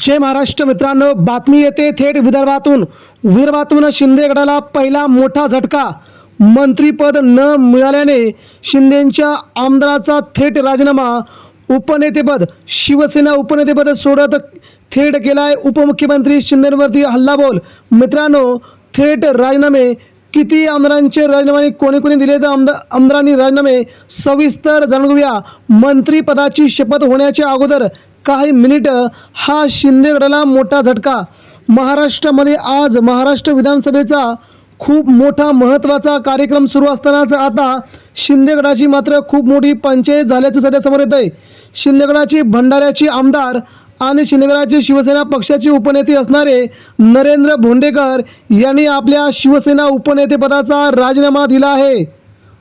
जय महाराष्ट्र मित्रांनो बातमी येते थेट विदर्भातून. विदर्भातून शिंदे गटाला पहिला मोठा झटका. मंत्रीपद न मिळाल्याने शिंदेंच्या आमदाराचा थेट राजीनामा. उपनेतेपद शिवसेना उपनेतेपद सोडत थेट गेलाय उपमुख्यमंत्री शिंदेवरती हल्लाबोल. मित्रांनो थेट राजीनामे किती आमदारांचे राजीनामे कोणी कोणी दिले तर आमदार आमदारांनी राजीनामे? सविस्तर जाणून घेऊया. मंत्रिपदाची शपथ होण्याच्या अगोदर काही मिनिटं हा शिंदेगडाला मोठा झटका. महाराष्ट्रामध्ये आज महाराष्ट्र विधानसभेचा खूप मोठा महत्त्वाचा कार्यक्रम सुरू असतानाच आता शिंदेगडाची मात्र खूप मोठी पंचायत झाल्याचं सध्या समोर येत आहे शिंदेगडाची भंडाऱ्याची आमदार आणि शिंदेगडाचे शिवसेना पक्षाचे उपनेते असणारे नरेंद्र भोंडेकर यांनी आपल्या शिवसेना उपनेतेपदाचा राजीनामा दिला आहे.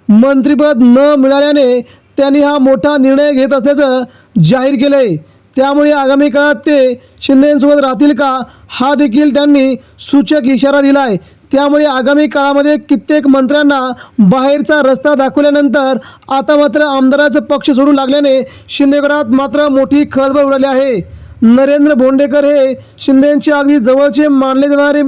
मंत्रिपद न मिळाल्याने त्यांनी हा मोठा निर्णय घेत असल्याचं जाहीर केलं आहे त्यामुळे आगामी काळात ते शिंदेसोबत राहतील का हा देखील त्यांनी सूचक इशारा दिला आहे त्यामुळे आगामी काळामध्ये कित्येक मंत्र्यांना बाहेरचा रस्ता दाखवल्यानंतर आता मात्र आमदाराचं पक्ष सोडू लागल्याने शिंदेगडात मात्र मोठी खळबळ उडाली आहे. नरेंद्र भोंडेकर हे शिंदेंचे अगदी जवळचे मानले जाणारे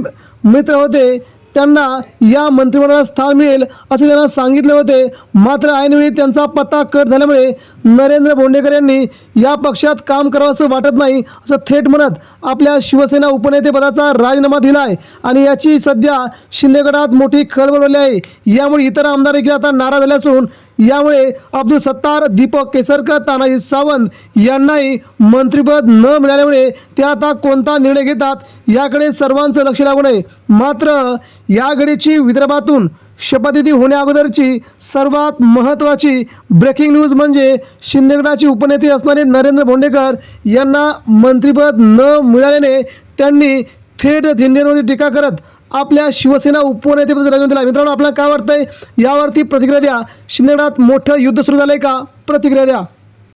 मित्र होते. त्यांना या मंत्रिमंडळात स्थान मिळेल असे त्यांना सांगितले होते. मात्र ऐनवेळी त्यांचा पत्ता कट झाल्यामुळे नरेंद्र भोंडेकर यांनी या पक्षात काम करावं असं वाटत नाही असं थेट म्हणत आपल्या शिवसेना उपनेतेपदाचा राजीनामा दिला आहे आणि याची सध्या शिंदेगडात मोठी खळबळ आहे. यामुळे इतर आमदार देखील आता नाराज झाले असून यामुळे अब्दुल सत्तार दीपक केसरकर तानाजी सावंत यांनाही मंत्रिपद न मिळाल्यामुळे ते आता कोणता निर्णय घेतात याकडे सर्वांचं लक्ष लागून आहे मात्र या घडीची विदर्भातून शपथविधी होण्याअगोदरची सर्वात महत्त्वाची ब्रेकिंग न्यूज म्हणजे शिंदेगडाचे उपनेते असणारे नरेंद्र भोंडेकर यांना मंत्रिपद न मिळाल्याने त्यांनी थेट शिंदेवरती टीका करत आपल्या शिवसेना उपनेतेपद राजीनामा दिला मित्रांनो आपल्याला काय वाटतंय? यावरती प्रतिक्रिया द्या. शिंदेगडात मोठं युद्ध सुरू झालंय का? प्रतिक्रिया द्या.